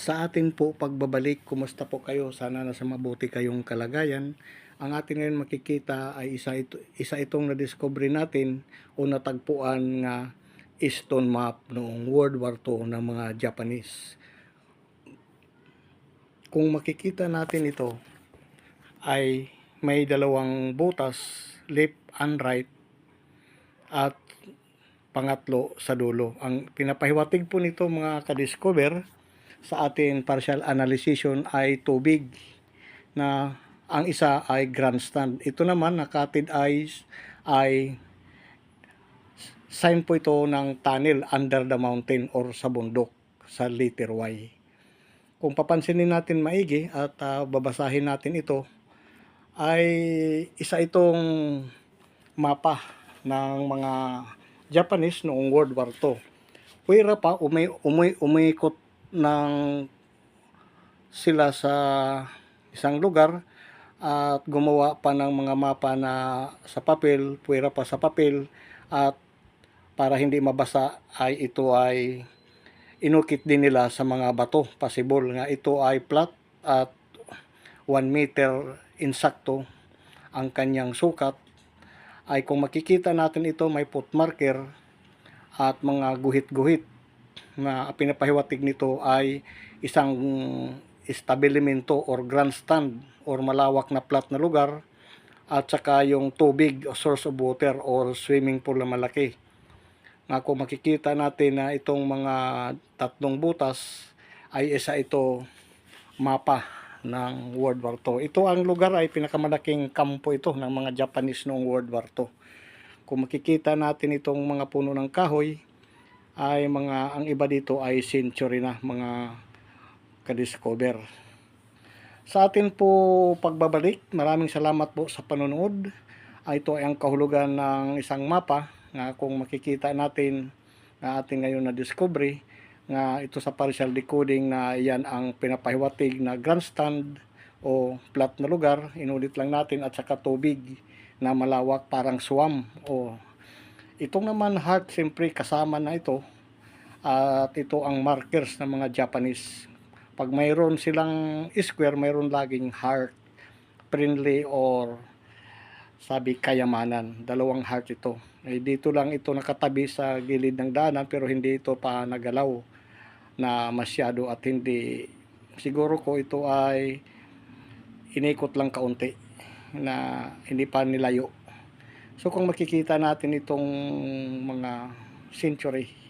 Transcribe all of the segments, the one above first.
Sa atin po pagbabalik, kumusta po kayo? Sana nasa mabuti kayong kalagayan. Ang atin ngayon makikita ay isa, ito, isa itong na-discover natin o natagpuan nga stone map noong World War II ng mga Japanese. Kung makikita natin ito, ay may dalawang butas, left and right, at pangatlo sa dulo. Ang pinapahiwatig po nito mga kadiscover sa ating partial analysis ay tubig na ang isa ay grandstand. Ito naman nakatid eyes ay sign po ito ng tunnel under the mountain or sa bundok sa letter Y. Kung papansinin natin maigi at ah, babasahin natin ito ay isa itong mapa ng mga Japanese noong World War II. Puwera pa, umi, umi, umikot ng sila sa isang lugar at gumawa pa ng mga mapa na sa papel, puwera pa sa papel at para hindi mabasa ay ito ay inukit din nila sa mga bato, possible nga ito ay flat at 1 meter insakto ang kanyang sukat. Ay kung makikita natin ito may foot marker at mga guhit-guhit na pinapahiwatig nito ay isang establishmento or grandstand or malawak na flat na lugar at saka yung tubig o source of water or swimming pool na malaki. Nga kung makikita natin na itong mga tatlong butas ay isa ito mapa ng World War II. Ito ang lugar ay pinakamalaking kampo ito ng mga Japanese noong World War II. Kung makikita natin itong mga puno ng kahoy, ay mga ang iba dito ay century na mga kadiscover. Sa atin po pagbabalik, maraming salamat po sa panonood. Ah, Ito ay ang kahulugan ng isang mapa nga kung makikita natin na ating ngayon na discovery nga ito sa partial decoding na yan ang pinapahiwatig na grandstand o flat na lugar, inulit lang natin at saka tubig na malawak parang swamp o itong naman heart siyempre kasama na ito at ito ang markers ng mga Japanese. Pag mayroon silang square mayroon laging heart friendly or sabi kayamanan. Dalawang heart ito. Eh, dito lang ito nakatabi sa gilid ng daanan pero hindi ito pa nagalaw na masyado at hindi. Siguro ko ito ay inikot lang kaunti na hindi pa nilayo. So kung makikita natin itong mga century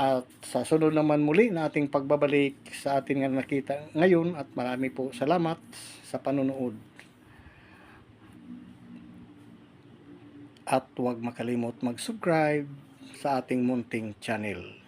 at sa sunod naman muli na ating pagbabalik sa ating nga nakita ngayon at marami po salamat sa panonood. At huwag makalimot mag-subscribe sa ating munting channel